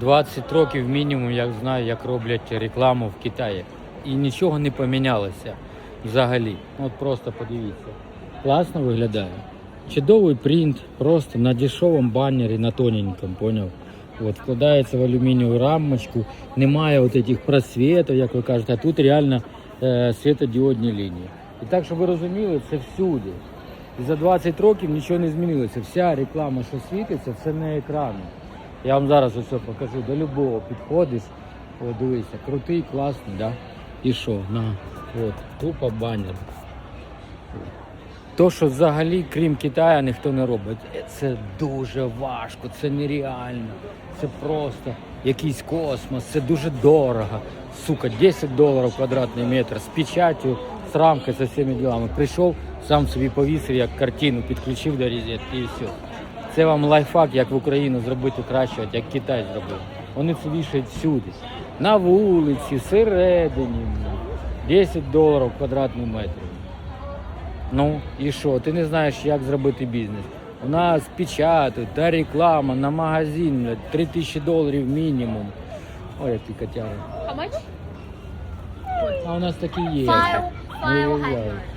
20 років мінімум, як знаю, як роблять рекламу в Китаї. І нічого не помінялося взагалі. От просто подивіться. Класно виглядає. Чудовий принт, просто на дешевому баннері, на тоненькому, поняв? От, вкладається в алюмінієву рамочку, немає от этих просвітів, як ви кажете, а тут реально е, світодіодні лінії. І так, щоб ви розуміли, це всюди. І за 20 років нічого не змінилося. Вся реклама, що світиться, це не екрани. Я вам зараз ось покажу. До любого підходиш. О, дивися, крутий, класний, да? І що? На, от, тупо банер. То, що взагалі, крім Китаю, ніхто не робить, це дуже важко, це нереально. Це просто якийсь космос, це дуже дорого. Сука, 10 доларів квадратний метр з печаттю, з рамкою, з всіми ділами. Прийшов, сам собі повісив, як картину, підключив до розетки і все. Це вам лайфхак, як в Україну зробити краще, от як Китай зробив. Вони це вішають всюди. На вулиці, всередині. 10 доларів квадратний метр. Ну і що? Ти не знаєш, як зробити бізнес. У нас печатають, та реклама на магазин, блядь, 3 тисячі доларів мінімум. Ой, котяри. How much? А у нас такі є. Не виявляють. hundred.